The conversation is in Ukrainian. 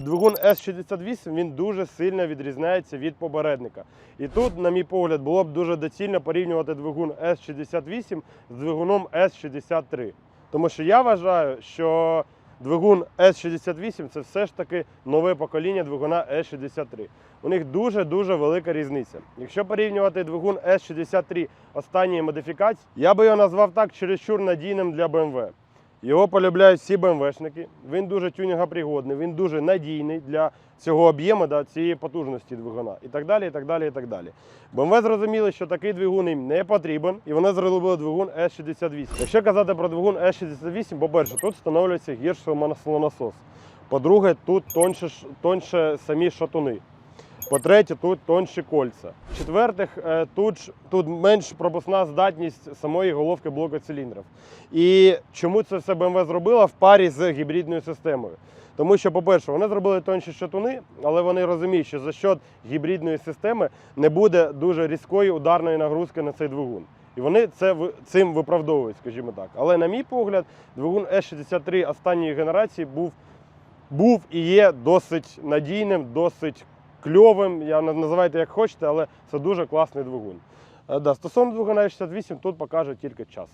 Двигун С68 він дуже сильно відрізняється від попередника. І тут, на мій погляд, було б дуже доцільно порівнювати двигун С68 з двигуном С63. Тому що я вважаю, що двигун С68 це все ж таки нове покоління двигуна С63. У них дуже-дуже велика різниця. Якщо порівнювати двигун С63 останньої модифікації, я би його назвав так чересчур надійним для BMW. Його полюбляють всі БМВшники. Він дуже тюнінгопригодний, він дуже надійний для цього об'єму, да, цієї потужності двигуна. І так далі, і так далі, і так далі. БМВ зрозуміли, що такий двигун їм не потрібен, і вони зробили двигун С68. Якщо казати про двигун С68, по-перше, тут встановлюється гірший маслонасос. По-друге, тут тонше, ш- тонше самі шатуни. По-третє, тут тонші кольця. Четвертих, е, тут, тут менш пропускна здатність самої головки блоку циліндрів. І чому це все BMW зробила в парі з гібридною системою? Тому що, по-перше, вони зробили тонші шатуни, але вони розуміють, що за счет гібридної системи не буде дуже різкої ударної нагрузки на цей двигун. І вони це цим виправдовують, скажімо так. Але на мій погляд, двигун С63 останньої генерації був, був і є досить надійним, досить кльовим. Я називайте як хочете, але це дуже класний двигун. Е, Да, стосовно двигуна С68 тут покаже тільки час.